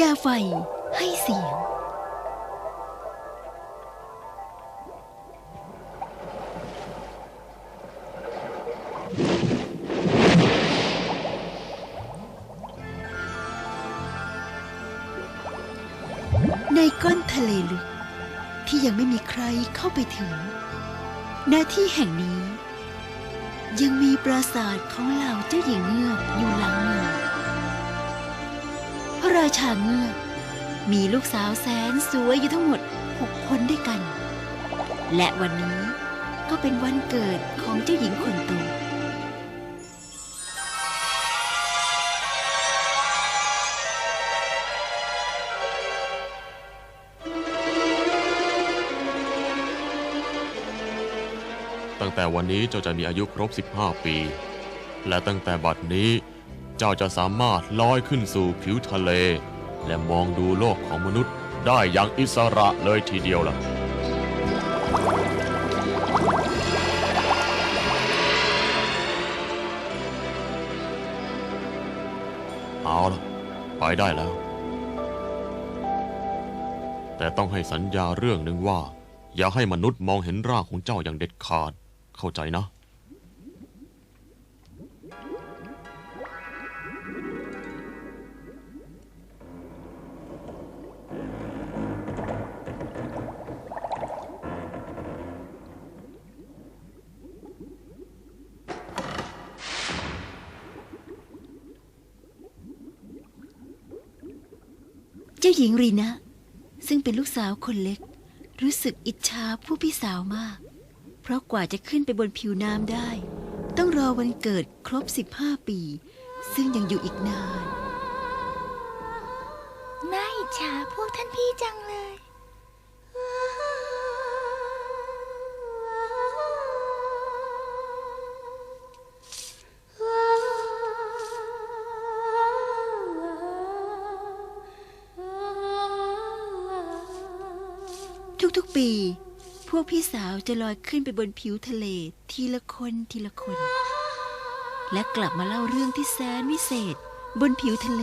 ญาไฟให้เสียง ในก้อนทะเลลึก ที่ยังไม่มีใครเข้าไปถึง หน้าที่แห่งนี้ ยังมีปราสาทของเหล่าเจ้าหญิงเงือกอยู่หลังเมือง ระราชาเงือกมีลูกสาวแสนสวยอยู่ทั้งหมดหกคนด้วยกัน และวันนี้ก็เป็นวันเกิดของเจ้าหญิงคนโตตั้งแต่วันนี้เจ้าจะมีอายุครบ 15 ปี และตั้งแต่บัดนี้ เจ้าจะสามารถลอยขึ้นสู่ผิวทะเล และมองดูโลกของมนุษย์ได้อย่างอิสระเลยทีเดียวล่ะ เอาล่ะ ไปได้แล้ว แต่ต้องให้สัญญาเรื่องหนึ่งว่า อย่าให้มนุษย์มองเห็นร่างของเจ้าอย่างเด็ดขาด เข้าใจนะ ญิงรีนะ ซึ่งเป็นลูกสาวคนเล็ก รู้สึกอิจฉาผู้พี่สาวมาก เพราะกว่าจะขึ้นไปบนผิวน้ำได้ ต้องรอวันเกิดครบ 15 ปี ซึ่งยังอยู่อีกนาน น่าอิจฉาพวกท่านพี่จังเลย วกพี่สาวจะลอยขึ้นไปบนผิวทะเลทีละคนทีละคน และกลับมาเล่าเรื่องที่แสนวิเศษ บนผิวทะเล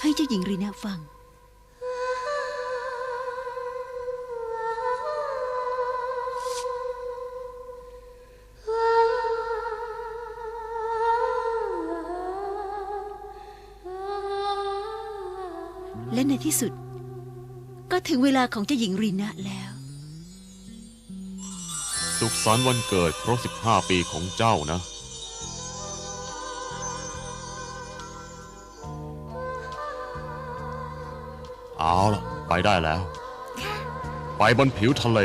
ให้เจ้าหญิงรีนะฟังและในที่สุด ก็ถึงเวลาของเจ้าหญิงรีนะแล้ว สุขสันต์วันเกิดครบ15 ปีของเจ้านะ เอาล่ะ ไปได้แล้ว ไปบนผิวทะเล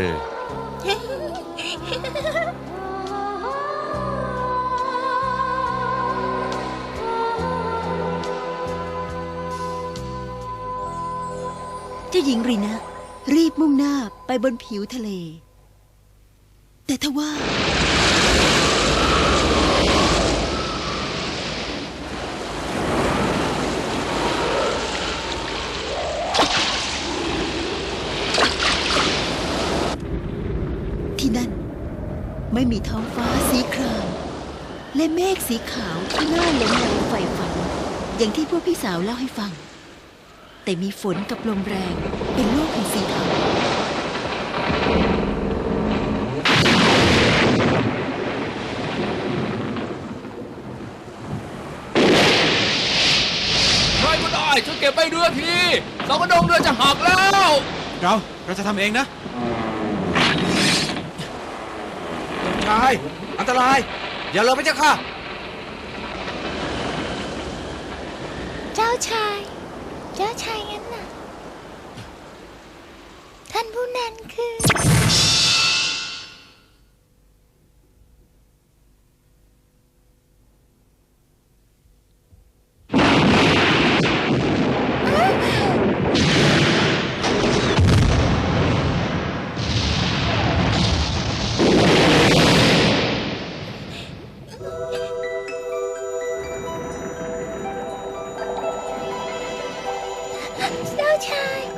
เจ้าหญิงรีนะ รีบมุ่งหน้าไปบนผิวทะเล แต่ทว่า ที่นั่น ไม่มีท้องฟ้าสีคราม และเมฆสีขาวที่น่าหลงไหลใฝ่ฝัน อย่างที่พวกพี่สาวเล่าให้ฟัง แต่มีฝนกับลมแรงเป็นโลกแห่งสีเทา ใครก็ได้ ช่วยเก็บใบเรือทีเสากระดงเรือจะหักแล้ว เราเราจะทำเองนะชาย อันตราย อย่าเลยพระเจ้าค่ะ เจ้าชาย เจ้าชายงั้นน่ะ ท่านผู้นั้นคือ เจ้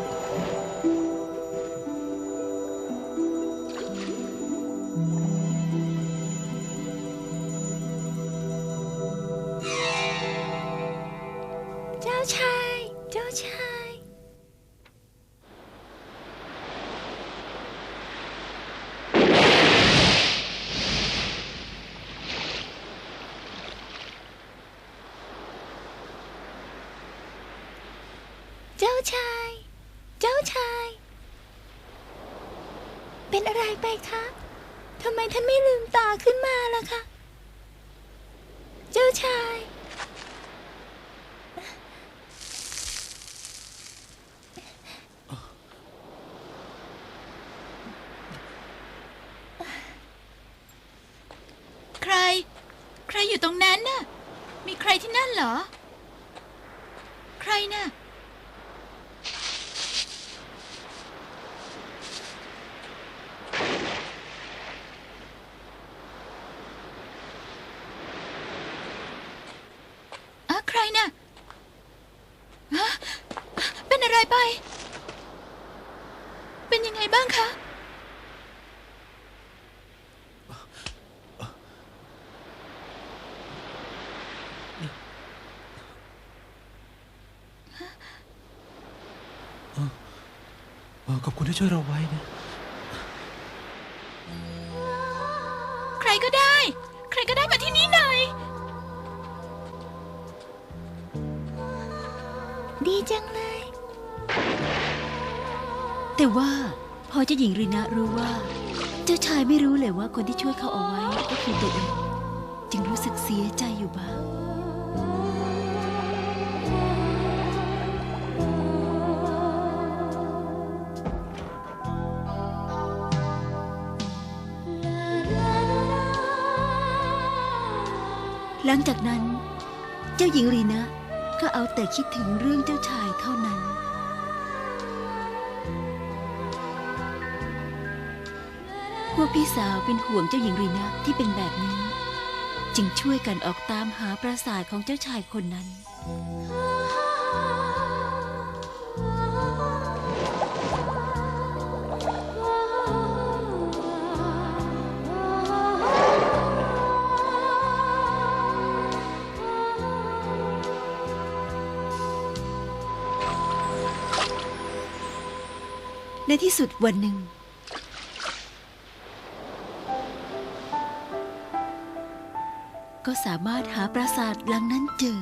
ท่านไม่ลืมตาขึ้นมาล่ะคะ เจ้าชาย ใคร ใครอยู่ตรงนั้นน่ะ มีใครที่นั่นเหรอ ใครน่ะ อะใครน่ะฮะเป็นอะไรไป เป็นยัง ไงบ้างคะเออขอบคุณที่ช่วยเราไว้นะ เจ้าหญิงรีนะรู้ว่า เจ้าชายไม่รู้เลยว่าคนที่ช่วยเขาเอาไว้ก็คือตัวเองจึงรู้สึกเสียใจอยู่บ้างหลังจากนั้น เจ้าหญิงรีนะก็เอาแต่คิดถึงเรื่องเจ้าชายเท่านั้น พวกพี่สาวเป็นห่วงเจ้าหญิงรีนะที่เป็นแบบนี้ จึงช่วยกันออกตามหาปราสาทของเจ้าชายคนนั้น ในที่สุดวันหนึ่ง ก็สามารถหาปราสาทหลังนั้นเจอ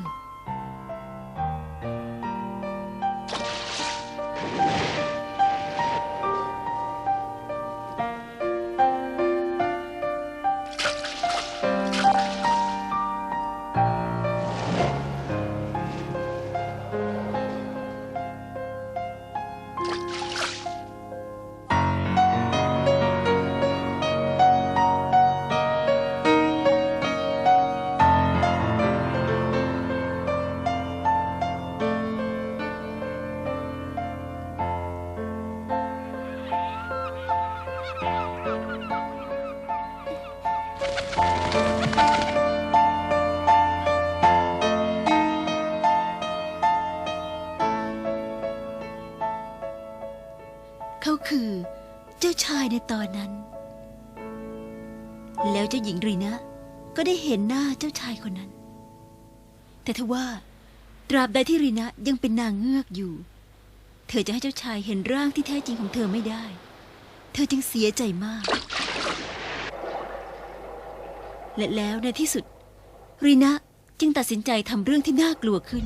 ว่า ตราบใดที่รีนะยังเป็นนางเงือกอยู่ เธอจะให้เจ้าชายเห็นร่างที่แท้จริงของเธอไม่ได้ เธอจึงเสียใจมาก และแล้วในที่สุดรีนะจึงตัดสินใจทำเรื่องที่น่ากลัวขึ้น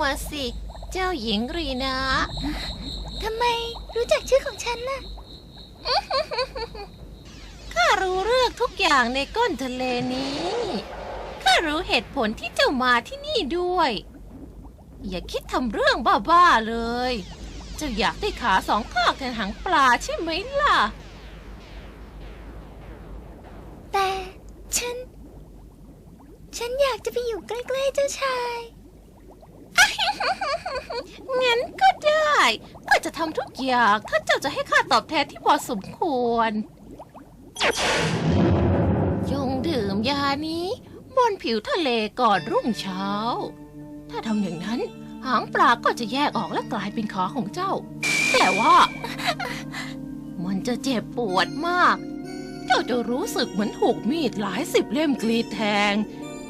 มาสิ เจ้าหญิงรีนะ ทำไมรู้จักชื่อของฉันล่ะ ข้ารู้เรื่องทุกอย่างในก้นทะเลนี้ ข้ารู้เหตุผลที่เจ้ามาที่นี่ด้วย อย่าคิดทำเรื่องบ้าๆเลย เจ้าอยากได้ขาสองข้างแทนหางปลาใช่ไหมล่ะ แต่ฉัน ฉันอยากจะไปอยู่ใกล้ๆเจ้าชาย งั้นก็ได้ข้าจะทำทุกอย่าง ถ้าเจ้าจะให้ข้าตอบแทนที่พอสมควร จงดื่มยานี้ บนผิวทะเลก่อนรุ่งเช้า ถ้าทำอย่างนั้น หางปลาก็จะแยกออกและกลายเป็นขาของเจ้า แต่ว่า มันจะเจ็บปวดมาก เจ้าจะรู้สึกเหมือนถูกมีดหลายสิบเล่มกรีดแทง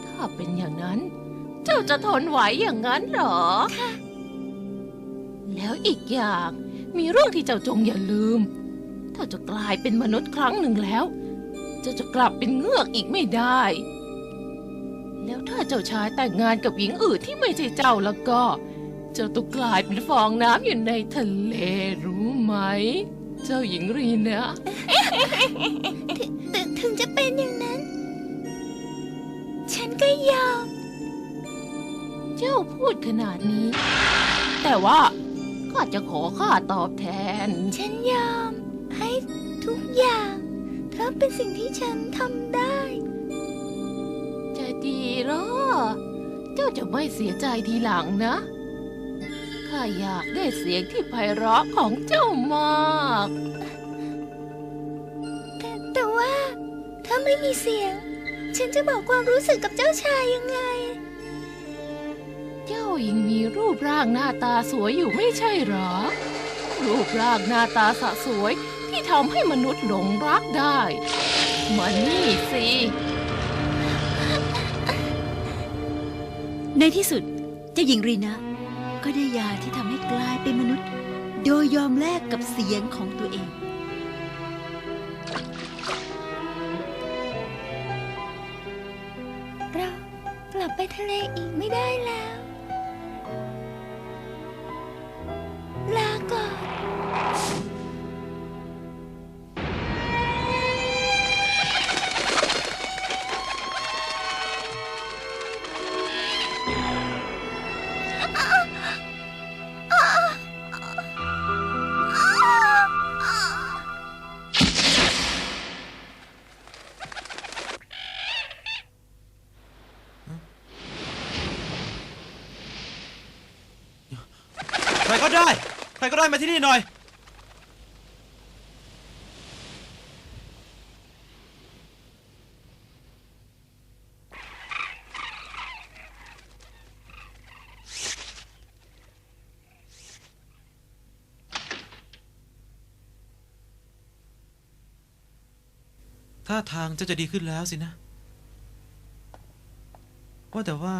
ถ้าเป็นอย่างนั้น เจ้าจะทนไหวอย่างนั้นเหรอ ค่ะ แล้วอีกอย่างมีเรื่องที่เจ้าจงอย่าลืม ถ้าจะกลายเป็นมนุษย์ครั้งหนึ่งแล้ว เจ้าจะกลับเป็นเงือกอีกไม่ได้ แล้วถ้าเจ้าชายแต่งงานกับหญิงอื่นที่ไม่ใช่เจ้าแล้วก็ เจ้าต้องกลายเป็นฟองน้ำอยู่ในทะเลรู้ไหม เจ้าหญิงรีนะแต่ถึงจะเป็นอย่างนั้น ฉันก็ยอม เจ้าพูดขนาดนี้ แต่ว่าก็จะขอค่าตอบแทน ฉันยอมให้ทุกอย่างถ้าเป็นสิ่งที่ฉันทำได้ จะดีเหรอ เจ้าจะไม่เสียใจทีหลังนะ ข้าอยากได้เสียงที่ไพเราะของเจ้ามากแต่แต่ว่าถ้าไม่มีเสียง ฉันจะบอกความรู้สึกกับเจ้าชายยังไง เจ้ายังมีรูปร่างหน้าตาสวยอยู่ไม่ใช่เหรอ รูปร่างหน้าตาสะสวยที่ทำให้มนุษย์หลงรักได้มานี่สิ ในที่สุดเจ้าหญิงรีนะ ก็ได้ยาที่ทำให้กลายเป็นมนุษย์ โดยยอมแลกกับเสียงของตัวเอง เรากลับไปทะเลอีกไม่ได้แล้ว ใครก็ได้ ใครก็ได้มาที่นี่หน่อย ท่าทางเจ้าจะดีขึ้นแล้วสินะ ว่าแต่ว่า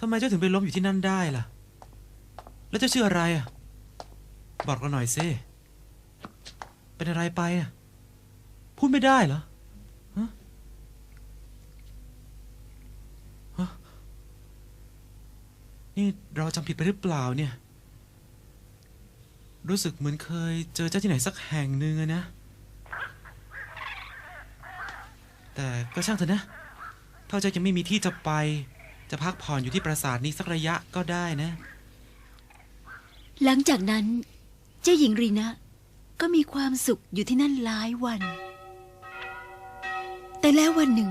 ทำไมเจ้าถึงไปล้มอยู่ที่นั่นได้ล่ะ แล้วเจ้าชื่ออะไรอะ บอกเราหน่อยสิเป็นอะไรไปอะ พูดไม่ได้เหรอฮะฮะนี่เราจำผิดไปหรือเปล่าเนี่ย รู้สึกเหมือนเคยเจอเจ้าที่ไหนสักแห่งหนึ่งนะ แต่ก็ช่างเถอะนะถ้าเจ้าจะไม่มีที่จะไป จะพักผ่อนอยู่ที่ปราสาทนี้สักระยะก็ได้นะ หลังจากนั้น เจ้าหญิงรีนะ ก็มีความสุขอยู่ที่นั่นหลายวัน แต่แล้ววันหนึ่ง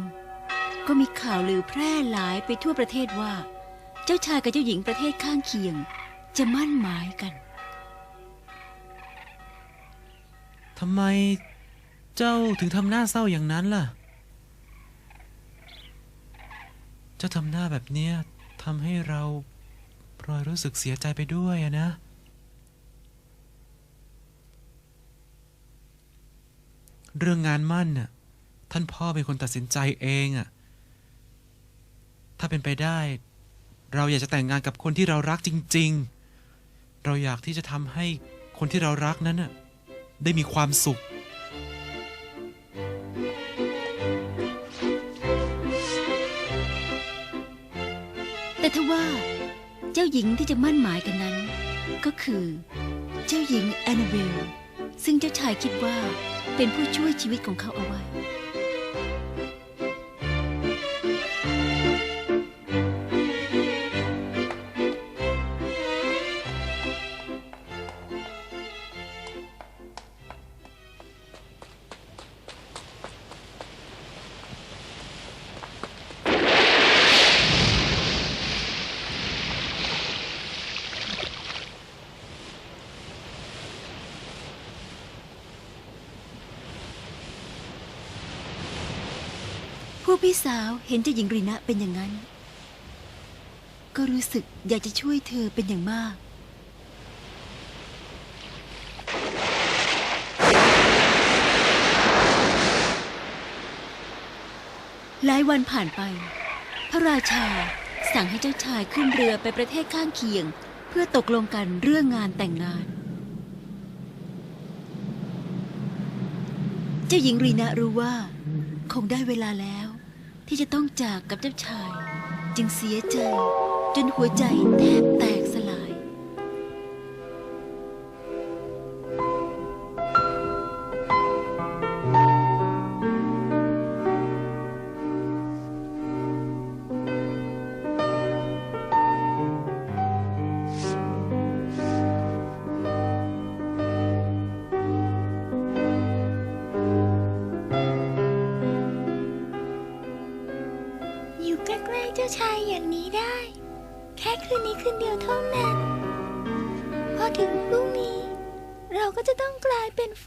ก็มีข่าวลือแพร่หลายไปทั่วประเทศว่า เจ้าชายกับเจ้าหญิงประเทศข้างเคียง จะมั่นหมายกันทำไมเจ้าถึงทำหน้าเศร้าอย่างนั้นล่ะ เจ้าทำหน้าแบบเนี้ยทำให้เราพลอยรู้สึกเสียใจไปด้วยอะนะ เรื่องงานมั่นน่ะท่านพ่อเป็นคนตัดสินใจเองอะถ้าเป็นไปได้ เราอยากจะแต่งงานกับคนที่เรารักจริง ๆ เราอยากที่จะทำให้คนที่เรารักนั้นน่ะได้มีความสุข แต่ทว่า เจ้าหญิงที่จะมั่นหมายกันนั้น ก็คือ เจ้าหญิงแอนนาเบลซึ่งเจ้าชายคิดว่าเป็นผู้ช่วยชีวิตของเขาเอาไว้ กพี่สาวเห็นเจ้าหญิงรีนะเป็นอย่างนั้น ก็รู้สึกอยากจะช่วยเธอเป็นอย่างมาก หลายวันผ่านไป พระราชาสั่งให้เจ้าชายขึ้นเรือไปประเทศข้างเคียง เพื่อตกลงกันเรื่องงานแต่งงาน เจ้าหญิงรีนารู้ว่า คงได้เวลาแล้ว ที่จะต้องจากกับเจ้าชาย จึงเสียใจ จนหัวใจแทบแตกสลาย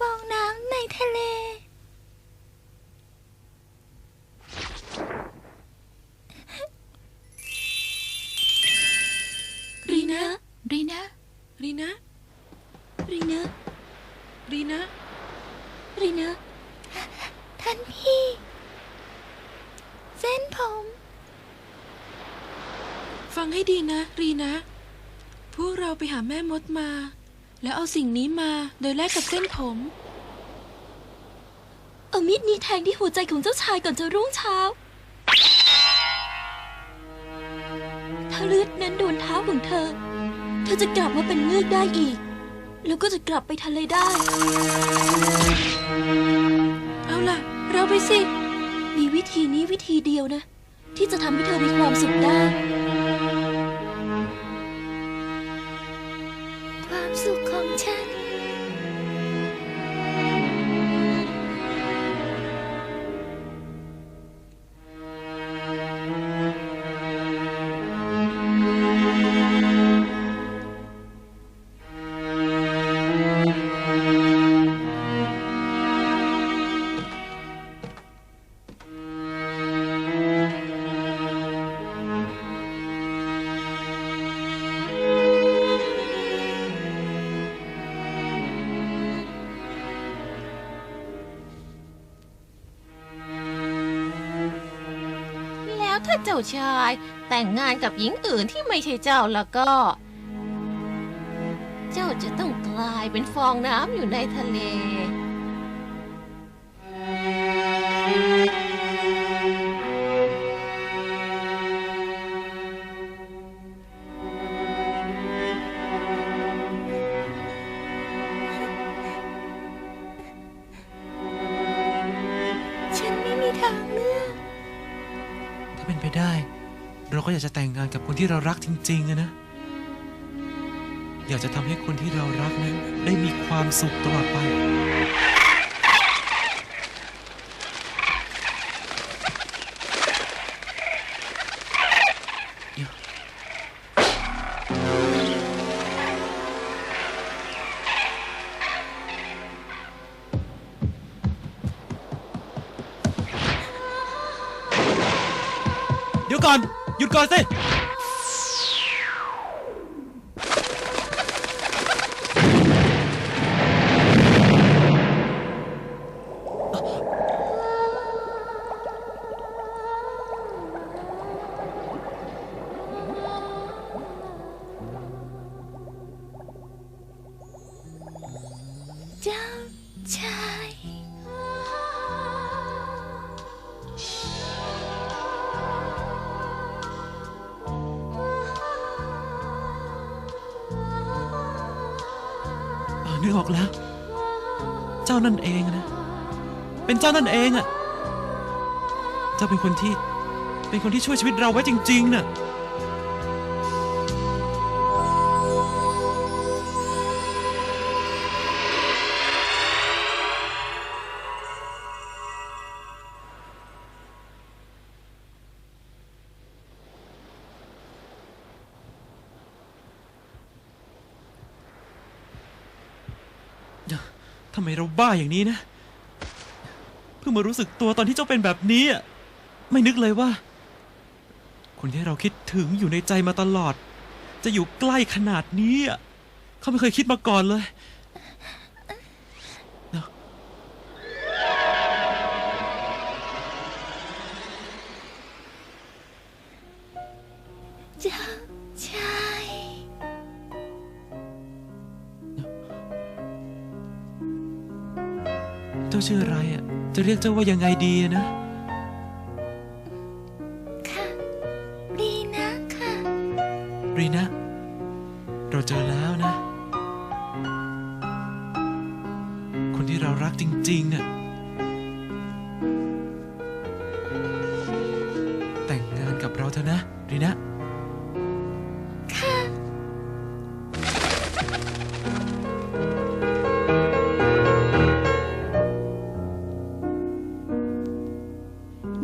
ฟองน้ำในทะเล รีนะ รีนะ รีนะ รีนะ รีนะ รีนะ ท่านพี่ เส้นผม ฟังให้ดีนะ รีนะ พวกเราไปหาแม่มดมา แล้วเอาสิ่งนี้มาโดยแลกกับเส้นผม เอามีดนี้แทงที่หัวใจของเจ้าชายก่อนจะรุ่งเช้า ถ้าเลือดนั้นโดนเท้าของเธอ เธอจะกลับมาเป็นเงือกได้อีก แล้วก็จะกลับไปทะเลได้ เอาล่ะ เราไปสิ มีวิธีนี้วิธีเดียวนะ ที่จะทำให้เธอมีความสุขได้ เจ้าชาย แต่งงานกับหญิงอื่นที่ไม่ใช่เจ้าแล้วก็ เจ้าจะต้องกลายเป็นฟองน้ำอยู่ในทะเล ฉันไม่มีทางเลือก ไปได้ เราก็อยากจะแต่งงานกับคนที่เรารักจริงๆอะนะ อยากจะทำให้คนที่เรารักนั้นได้มีความสุขตลอดไป หยุ นั่นเองนะ เป็นเจ้านั่นเองอะเจ้าเป็นคนที่ เป็นคนที่ช่วยชีวิตเราไว้จริงๆน่ะำไมเราบ้าอย่างนี้นะ เพิ่งมารู้สึกตัวตอนที่เจ้าเป็นแบบนี้อะไม่นึกเลยว่า คนที่เราคิดถึงอยู่ในใจมาตลอด จะอยู่ใกล้ขนาดนี้อะเขาไม่เคยคิดมาก่อนเลยเจ้าชา เจ้าชื่ออะไรอะ จะเรียกเจ้าว่ายังไงดีนะ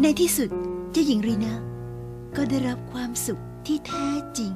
ในที่สุดเจ้าหญิงรีนาก็ได้รับความสุขที่แท้จริง